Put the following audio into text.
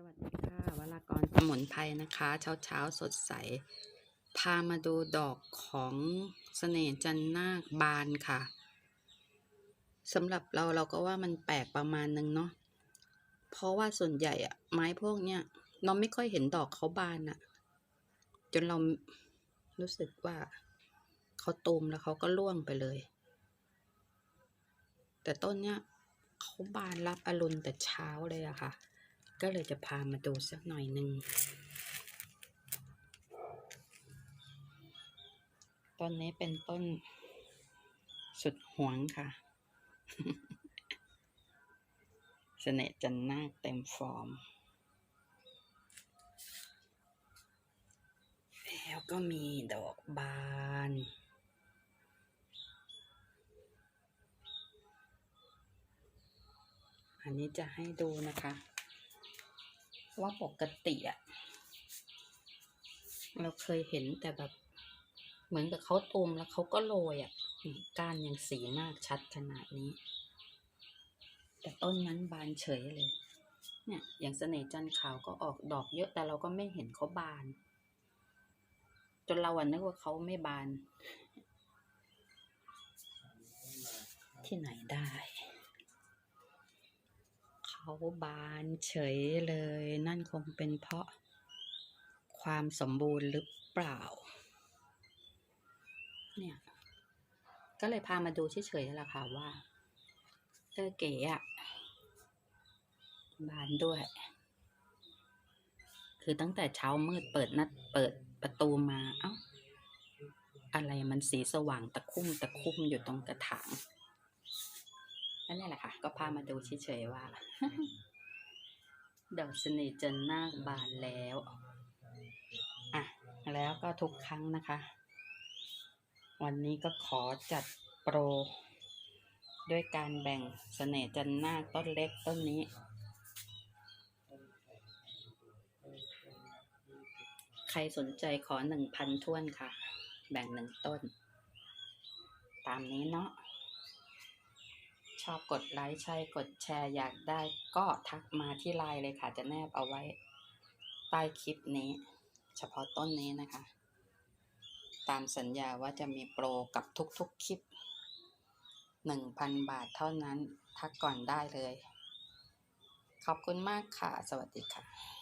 สวัสดีค่ะวรากรสมุนไพรนะคะ เช้าเช้าๆสดใส พามาดูดอกของเสน่ห์จันนาคบานค่ะสำหรับเราเราก็ว่ามันแปลกประมาณนึงเนาะเพราะว่าส่วนใหญ่อะไม้พวกเนี้ยเราไม่ค่อยเห็นดอกเขาบานอะจนเรารู้สึกว่าเขาตูมแล้วเขาก็ร่วงไปเลย แต่ต้นเนี้ยเขาบานรับอรุณแต่เช้าเลยอะค่ะ ก็เลยจะพามาดูสักหน่อยหนึ่ง ต้นนี้เป็นต้นสุดหวงค่ะ เสน่ห์จันนาเต็มฟอร์ม แล้วก็มีดอกบานอันนี้จะให้ดูนะคะ ว่าปกติอะเราเคยเห็นแต่แบบ เหมือนกับเขาตูมแล้วเขาก็โรยอะก้านยังสีมากชัดขนาดนี้ แต่ต้นนั้นบานเฉยเลย เนี่ยอย่างเสน่ห์จันขาวก็ออกดอกเยอะแต่เราก็ไม่เห็นเขาบาน จนเราอะนึกว่าเขาไม่บาน ที่ไหนได้ เขาบานเฉยเลย นั่นคงเป็นเพราะความสมบูรณ์หรือเปล่า เนี่ย ก็เลยพามาดูเฉยๆแหละค่ะว่า เออเก๋อะบานด้วย คือตั้งแต่เช้ามืดเปิดนัดเปิดประตูมา เอ้า อะไรมันสีสว่างตะคุ่มตะคุ่มอยู่ตรงกระถาง นั่นแหละค่ะ ก็พามาดูเฉยๆว่า ดอกเสน่ห์จันทร์นาคบานแล้วอะแล้วก็ทุกครั้งนะคะ วันนี้ก็ขอจัดโปร ด้วยการแบ่งเสน่ห์จันนาคต้นเล็กต้นนี้ใครสนใจขอหนึ่งพันท้วนค่ะ แบ่งหนึ่งต้น ตามนี้เนาะ อบกดไลค์ใช่กดแชร์อยากได้ก็ทักมาที่ไลน์เลยค่ะ จะแนบเอาไว้ใต้คลิปนี้ เฉพาะต้นนี้นะคะ ตามสัญญาว่าจะมีโปรกับทุกๆคลิป 1,000 บาทเท่านั้นทักก่อนได้เลย ขอบคุณมากค่ะ สวัสดีค่ะ